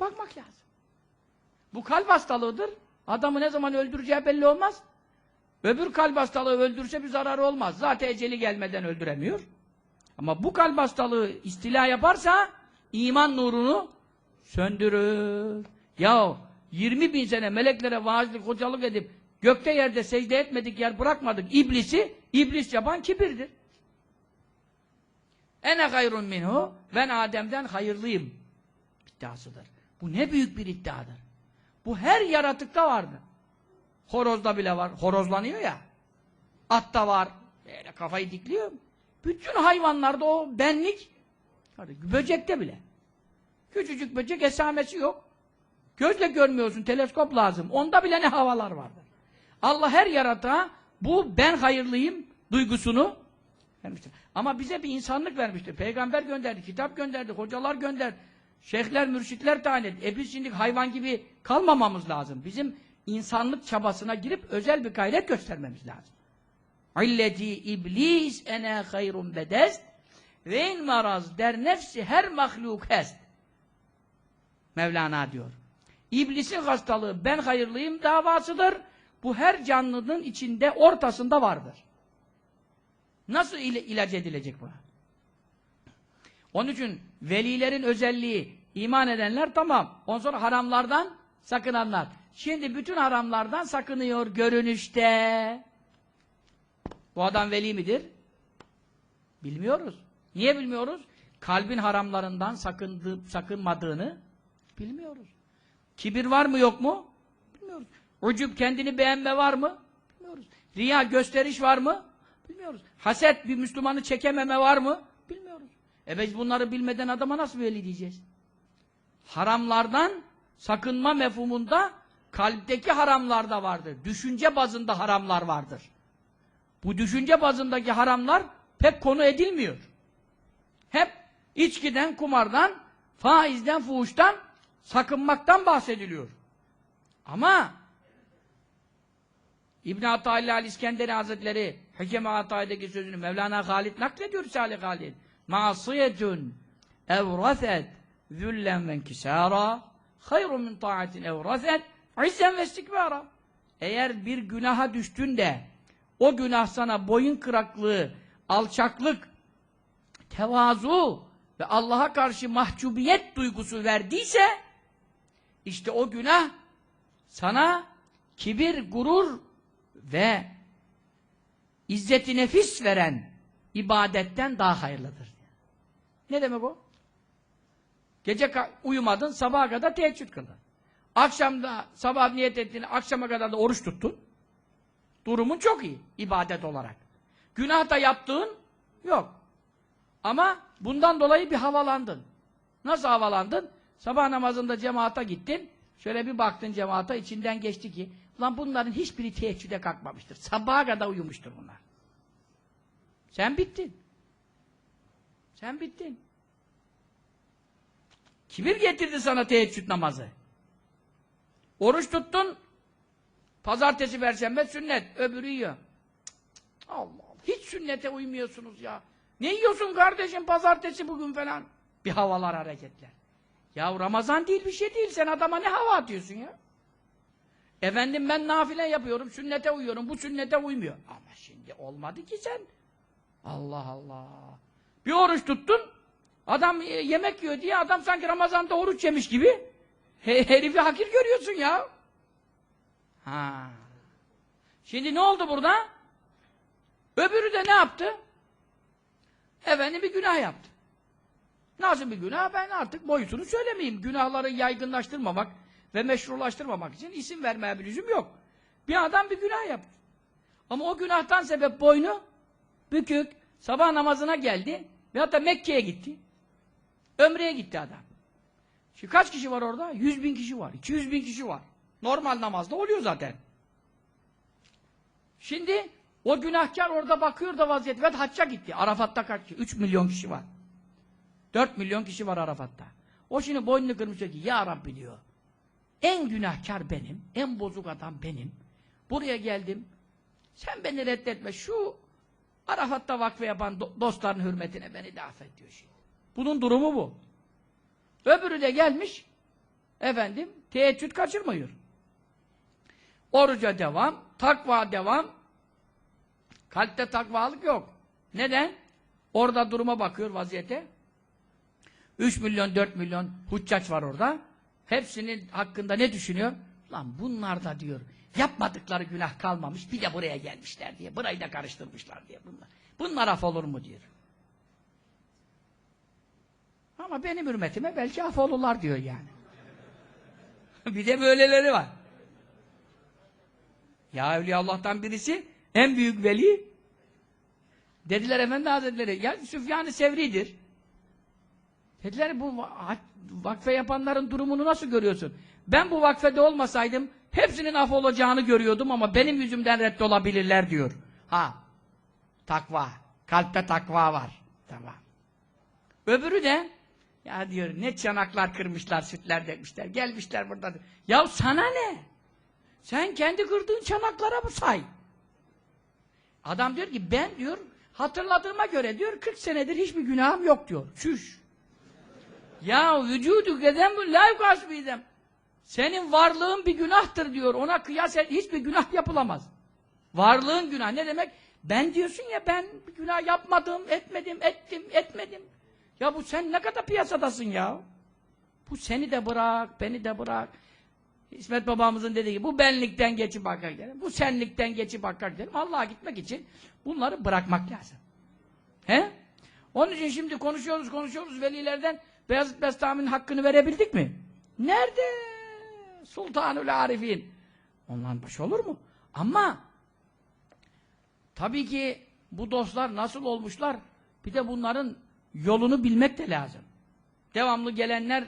Bakmak lazım. Bu kalp hastalığıdır. Adamı ne zaman öldüreceği belli olmaz. Öbür kalp hastalığı öldürse bir zararı olmaz. Zaten eceli gelmeden öldüremiyor. Ama bu kalp hastalığı istila yaparsa iman nurunu söndürür. Ya 20 bin sene meleklere vaazlık, hocalık edip gökte yerde secde etmedik yer bırakmadık iblisi, iblis yapan kibirdir. Ene hayrun minhu, ben Adem'den hayırlıyım iddiasıdır. Bu ne büyük bir iddiadır. Bu her yaratıkta vardır. Horozda bile var. Horozlanıyor ya. Atta var. Böyle kafayı dikliyor. Bütün hayvanlarda o benlik böcekte bile. Küçücük böcek esamesi yok. Gözle görmüyorsun. Teleskop lazım. Onda bile ne havalar vardır. Allah her yaratığa bu ben hayırlıyım duygusunu vermiştir. Ama bize bir insanlık vermiştir. Peygamber gönderdi, kitap gönderdi, hocalar gönderdi. Şeyhler, mürşitler tayin etti. E hayvan gibi kalmamamız lazım. Bizim insanlık çabasına girip özel bir gayret göstermemiz lazım. İlleti iblis ene hayrun bedest ve in maraz der nefsi her mahluk est. Mevlana diyor. İblisin hastalığı ben hayırlıyım davasıdır. Bu her canlının içinde ortasında vardır. Nasıl il ilaç edilecek buna? Onun için velilerin özelliği iman edenler tamam. Ondan sonra haramlardan sakınanlar. Şimdi bütün haramlardan sakınıyor görünüşte. Bu adam veli midir? Bilmiyoruz. Niye bilmiyoruz? Kalbin haramlarından sakındığı, sakınmadığını bilmiyoruz. Kibir var mı yok mu? Bilmiyoruz. Ucub kendini beğenme var mı? Bilmiyoruz. Riya gösteriş var mı? Bilmiyoruz. Haset bir Müslümanı çekememe var mı? Bilmiyoruz. E biz bunları bilmeden adama nasıl veli diyeceğiz? Haramlardan sakınma mefhumunda kalpteki haramlar da vardır. Düşünce bazında haramlar vardır. Bu düşünce bazındaki haramlar pek konu edilmiyor. Hep içkiden, kumardan, faizden, fuhuştan sakınmaktan bahsediliyor. Ama İbn-i Atayla İskenderi Hazretleri Hükeme Atay'daki sözünü Mevlana Halid naklediyor Salih Halid. Masiyetun evraset züllen ve inkisara hayrun min taatin evraset izzen ve istikbara. Eğer bir günaha düştün de o günah sana boyun kıraklığı, alçaklık, tevazu ve Allah'a karşı mahcubiyet duygusu verdiyse işte o günah sana kibir, gurur ve izzeti nefis veren ibadetten daha hayırlıdır. Ne demek o? Gece uyumadın, sabaha kadar teheccüd kıldın. Akşamda sabah niyet ettin, akşama kadar da oruç tuttun. Durumun çok iyi ibadet olarak. Günah da yaptığın yok. Ama bundan dolayı bir havalandın. Nasıl havalandın? Sabah namazında cemaata gittin. Şöyle bir baktın cemaata içinden geçti ki lan bunların hiçbiri teheccüde kalkmamıştır. Sabaha kadar uyumuştur bunlar. Sen bittin. Sen bittin. Kibir getirdi sana teheccüd namazı. Oruç tuttun, pazartesi, perşembe sünnet, öbürü yiyor. Allah Allah, hiç sünnete uymuyorsunuz ya. Ne yiyorsun kardeşim pazartesi bugün falan? Bir havalar, hareketler. Ya Ramazan değil bir şey değil, sen adama ne hava atıyorsun ya? Efendim ben nafile yapıyorum, sünnete uyuyorum, bu sünnete uymuyor. Ama şimdi olmadı ki sen. Allah Allah. Bir oruç tuttun, adam yemek yiyor diye adam sanki Ramazan'da oruç yemiş gibi herifi hakir görüyorsun ya. Ha. Şimdi ne oldu burada? Öbürü de ne yaptı? Efendim bir günah yaptı. Nasıl bir günah? Ben artık boyutunu söylemeyeyim. Günahları yaygınlaştırmamak ve meşrulaştırmamak için isim vermeye bir lüzum yok. Bir adam bir günah yaptı. Ama o günahtan sebep boynu bükük, sabah namazına geldi ve hatta Mekke'ye gitti. Ömre'ye gitti adam. Şimdi kaç kişi var orada? 100 bin kişi var, 200 bin kişi var. Normal namazda oluyor zaten. Şimdi o günahkar orada bakıyor da vaziyet ve hacca gitti. Arafat'ta kaç kişi? 3 milyon kişi var. 4 milyon kişi var Arafat'ta. O şimdi boynunu kırmış diyor ki ya Rabbi diyor. En günahkar benim, en bozuk adam benim. Buraya geldim. Sen beni reddetme. Şu Arafat'ta vakfe yapan do dostların hürmetine beni de affet diyor şimdi. Bunun durumu bu. Öbürü de gelmiş Efendim, teheccüd kaçırmıyor. Oruca devam, takva devam. Kalpte takvalık yok. Neden? Orada duruma bakıyor vaziyete. 3 milyon, 4 milyon huccaç var orada. Hepsinin hakkında ne düşünüyor? Lan bunlar da diyor, yapmadıkları günah kalmamış, bir de buraya gelmişler diye, burayı da karıştırmışlar diye bunlar. Bunlar af olur mu diyor. Ama benim hürmetime belki af olurlar diyor yani. bir de böyleleri var. Ya Evliya Allah'tan birisi en büyük veli dediler Efendi Hazretleri ya Süfyan-ı Sevri'dir. Dediler bu va- vakfe yapanların durumunu nasıl görüyorsun? Ben bu vakfede olmasaydım hepsinin af olacağını görüyordum ama benim yüzümden reddolabilirler diyor. Ha. Takva. Kalpte takva var. Tamam. Öbürü de ya diyor ne çanaklar kırmışlar, sütler dökmüşler. Gelmişler burada. Ya sana ne? Sen kendi kırdığın çanaklara mı say? Adam diyor ki ben diyor hatırladığıma göre diyor 40 senedir hiçbir günahım yok diyor. Çüş. Ya vücudu geden bu la yukasbidem. Senin varlığın bir günahtır diyor. Ona kıyas hiçbir günah yapılamaz. Varlığın günah ne demek? Ben diyorsun ya ben günah yapmadım, etmedim, ettim, etmedim. Ya bu sen ne kadar piyasadasın ya? Bu seni de bırak, beni de bırak. İsmet babamızın dediği gibi bu benlikten geçip hakka gidelim. Bu senlikten geçip hakka gidelim. Allah'a gitmek için bunları bırakmak lazım. He? Onun için şimdi konuşuyoruz, konuşuyoruz velilerden Beyazıt Bestami'nin hakkını verebildik mi? Nerede? Sultanül Arifin. Ondan baş olur mu? Ama tabii ki bu dostlar nasıl olmuşlar? Bir de bunların yolunu bilmek de lazım. Devamlı gelenler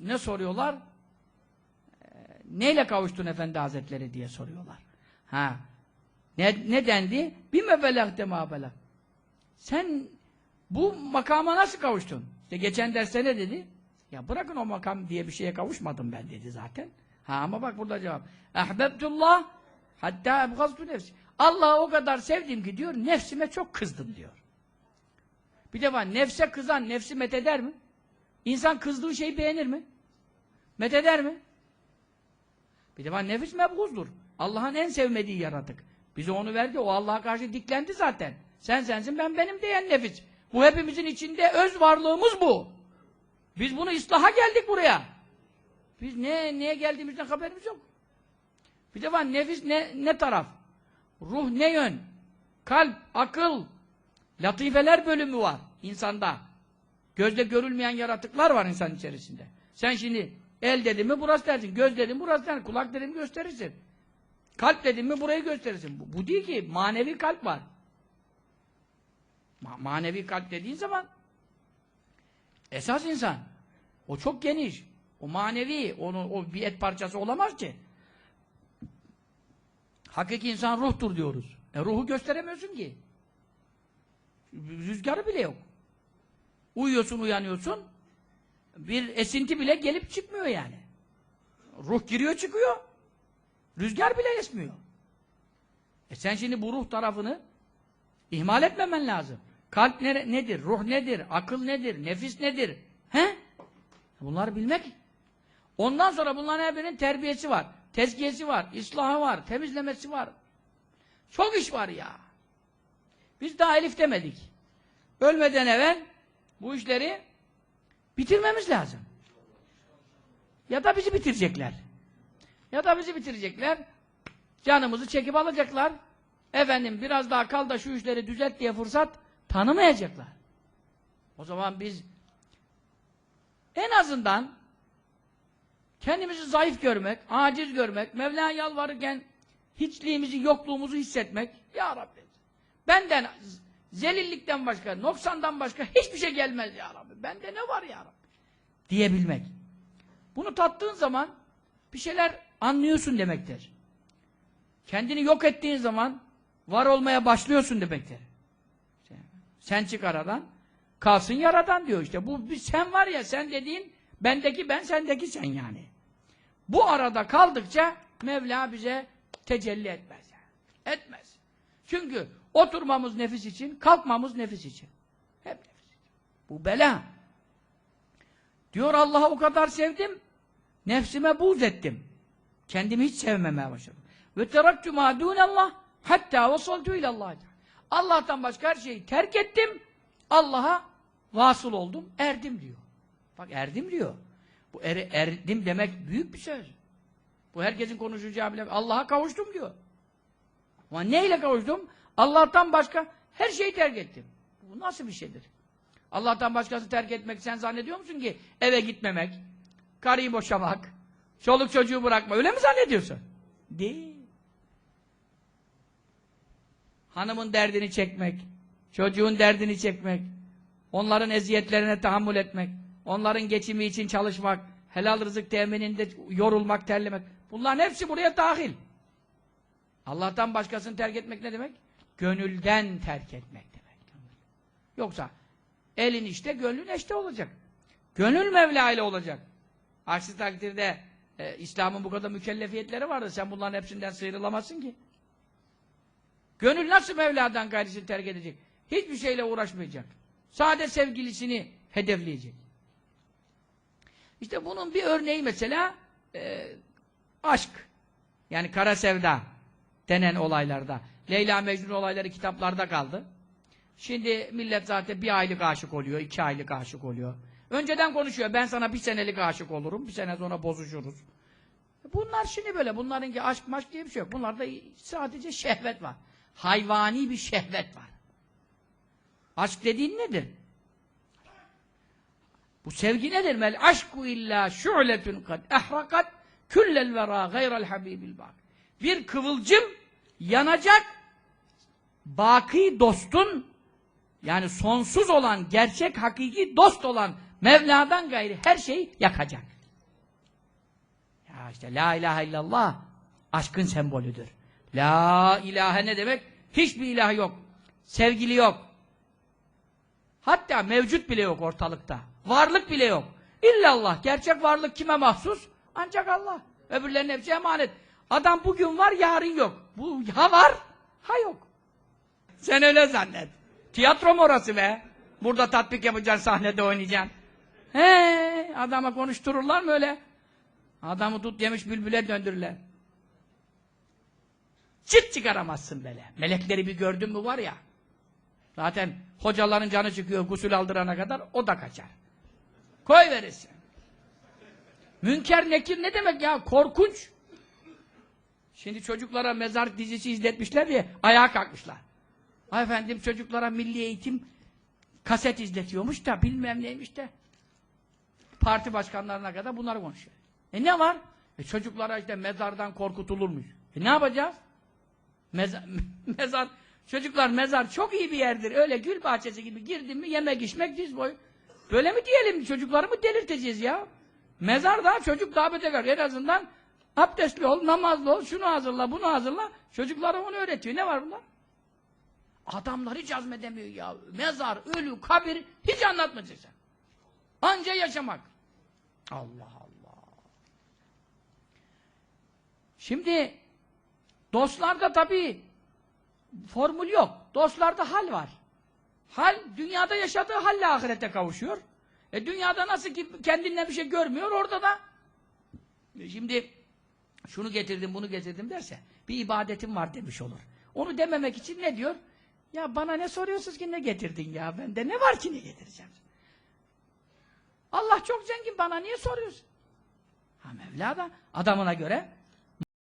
ne soruyorlar? Ee, neyle kavuştun Efendi Hazretleri diye soruyorlar. Ha. Ne, ne dendi? Bir mebelagde mabelag. Sen bu makama nasıl kavuştun? İşte geçen derste ne dedi? Ya bırakın o makam diye bir şeye kavuşmadım ben dedi zaten. Ha ama bak burada cevap. Ehbebtullah hatta ebgaztu nefsi. Allah'ı o kadar sevdim ki diyor nefsime çok kızdım diyor. Bir de var nefse kızan nefsi metheder mi? İnsan kızdığı şeyi beğenir mi? Metheder mi? Bir de var nefis mebguzdur. Allah'ın en sevmediği yaratık. Bize onu verdi. O Allah'a karşı diklendi zaten. Sen sensin ben benim diyen nefis. Bu hepimizin içinde öz varlığımız bu. Biz bunu ıslaha geldik buraya. Biz ne neye geldiğimizden haberimiz yok. Bir de var nefis ne, ne taraf? Ruh ne yön? Kalp, akıl, latifeler bölümü var insanda. Gözle görülmeyen yaratıklar var insan içerisinde. Sen şimdi el dedin mi burası dersin, göz dedin mi burası dersin, kulak dedin mi gösterirsin. Kalp dedin mi burayı gösterirsin. Bu, bu değil ki, manevi kalp var. Ma manevi kalp dediğin zaman esas insan. O çok geniş. O manevi, onun o bir et parçası olamaz ki. Hakiki insan ruhtur diyoruz. E ruhu gösteremiyorsun ki. Rüzgarı bile yok. Uyuyorsun, uyanıyorsun. Bir esinti bile gelip çıkmıyor yani. Ruh giriyor, çıkıyor. Rüzgar bile esmiyor. E sen şimdi bu ruh tarafını ihmal etmemen lazım. Kalp ne, nedir? Ruh nedir? Akıl nedir? Nefis nedir? He? Bunları bilmek. Ondan sonra bunların her birinin terbiyesi var. Tezkiyesi var. ıslahı var. Temizlemesi var. Çok iş var ya. Biz daha elif demedik. Ölmeden evvel bu işleri bitirmemiz lazım. Ya da bizi bitirecekler. Ya da bizi bitirecekler. Canımızı çekip alacaklar. Efendim biraz daha kal da şu işleri düzelt diye fırsat tanımayacaklar. O zaman biz en azından kendimizi zayıf görmek, aciz görmek, Mevla'ya yalvarırken hiçliğimizi, yokluğumuzu hissetmek. Ya Rabbi, benden zelillikten başka, noksandan başka hiçbir şey gelmez ya Rabbi. Bende ne var ya Rabbi? Diyebilmek. Bunu tattığın zaman bir şeyler anlıyorsun demektir. Kendini yok ettiğin zaman var olmaya başlıyorsun demektir. Sen çık aradan, kalsın yaradan diyor işte. Bu sen var ya, sen dediğin bendeki ben, sendeki sen yani. Bu arada kaldıkça Mevla bize tecelli etmez yani. Etmez. Çünkü oturmamız nefis için, kalkmamız nefis için. Hep nefis için. Bu bela. Diyor Allah'a o kadar sevdim, Nefsime buğz ettim. Kendimi hiç sevmemeye başladım. Ve teraktu ma Allah hatta vasaltu ilallah. Allah'tan başka her şeyi terk ettim. Allah'a vasıl oldum, erdim diyor. Bak erdim diyor. Bu er, erdim demek büyük bir söz. Bu herkesin konuşacağı bile Allah'a kavuştum diyor. Ama neyle kavuştum? Allah'tan başka her şeyi terk ettim. Bu nasıl bir şeydir? Allah'tan başkası terk etmek sen zannediyor musun ki eve gitmemek, karıyı boşamak, çoluk çocuğu bırakma öyle mi zannediyorsun? Değil. Hanımın derdini çekmek, çocuğun derdini çekmek, onların eziyetlerine tahammül etmek, onların geçimi için çalışmak, helal rızık temininde yorulmak, terlemek. Bunların hepsi buraya dahil. Allah'tan başkasını terk etmek ne demek? Gönülden terk etmek demek. Yoksa elin işte, gönlün işte olacak. Gönül Mevla ile olacak. Aksi takdirde e, İslam'ın bu kadar mükellefiyetleri vardı. Sen bunların hepsinden sıyrılamazsın ki. Gönül nasıl Mevla'dan gayrısını terk edecek? Hiçbir şeyle uğraşmayacak. Sade sevgilisini hedefleyecek. İşte bunun bir örneği mesela e, aşk. Yani kara sevda denen olaylarda. Leyla Mecnun olayları kitaplarda kaldı. Şimdi millet zaten bir aylık aşık oluyor, iki aylık aşık oluyor. Önceden konuşuyor, ben sana bir senelik aşık olurum, bir sene sonra bozuşuruz. Bunlar şimdi böyle, bunların ki aşk maşk diye bir şey yok. Bunlarda sadece şehvet var. Hayvani bir şehvet var. Aşk dediğin nedir? Bu sevgi nedir? Mel aşku illa şu'letun kad ehrakat küllel vera gayrel habibil bak. Bir kıvılcım yanacak baki dostun yani sonsuz olan, gerçek, hakiki dost olan Mevla'dan gayri her şeyi yakacak. Ya işte La ilahe illallah aşkın sembolüdür. La ilahe ne demek? Hiçbir ilah yok. Sevgili yok. Hatta mevcut bile yok ortalıkta. Varlık bile yok. İllallah. Gerçek varlık kime mahsus? Ancak Allah. Öbürlerinin hepsi emanet. Adam bugün var, yarın yok. Bu ha var, ha yok. Sen öyle zannet. Tiyatro mu orası be? Burada tatbik yapacaksın, sahnede oynayacaksın. He, adama konuştururlar mı öyle? Adamı tut yemiş bülbüle döndürürler. Çıt çıkaramazsın böyle. Melekleri bir gördün mü var ya. Zaten hocaların canı çıkıyor gusül aldırana kadar o da kaçar. Koy verirsin. Münker nekir ne demek ya? Korkunç. Şimdi çocuklara mezar dizisi izletmişler diye ayağa kalkmışlar. Ay efendim çocuklara milli eğitim kaset izletiyormuş da bilmem neymiş de. Parti başkanlarına kadar bunları konuşuyor. E ne var? E çocuklara işte mezardan korkutulurmuş. E ne yapacağız? Mezar, mezar, çocuklar mezar çok iyi bir yerdir. Öyle gül bahçesi gibi girdin mi yemek içmek diz boyu. Böyle mi diyelim? Çocukları mı delirteceğiz ya? Mezar daha çocuk daha beter. En azından abdestli ol, namazlı ol, şunu hazırla, bunu hazırla. Çocuklara onu öğretiyor. Ne var bunda? Adamlar hiç azmedemiyor ya. Mezar, ölü, kabir hiç anlatmayacaksın. Anca yaşamak. Allah Allah. Şimdi dostlarda tabii formül yok. Dostlarda hal var. Hal, dünyada yaşadığı halle ahirete kavuşuyor. E dünyada nasıl ki kendinden bir şey görmüyor, orada da şimdi şunu getirdim, bunu getirdim derse bir ibadetim var demiş olur. Onu dememek için ne diyor? Ya bana ne soruyorsunuz ki ne getirdin ya? Bende ne var ki ne getireceğim? Allah çok zengin bana niye soruyorsun? Ha Mevla da adamına göre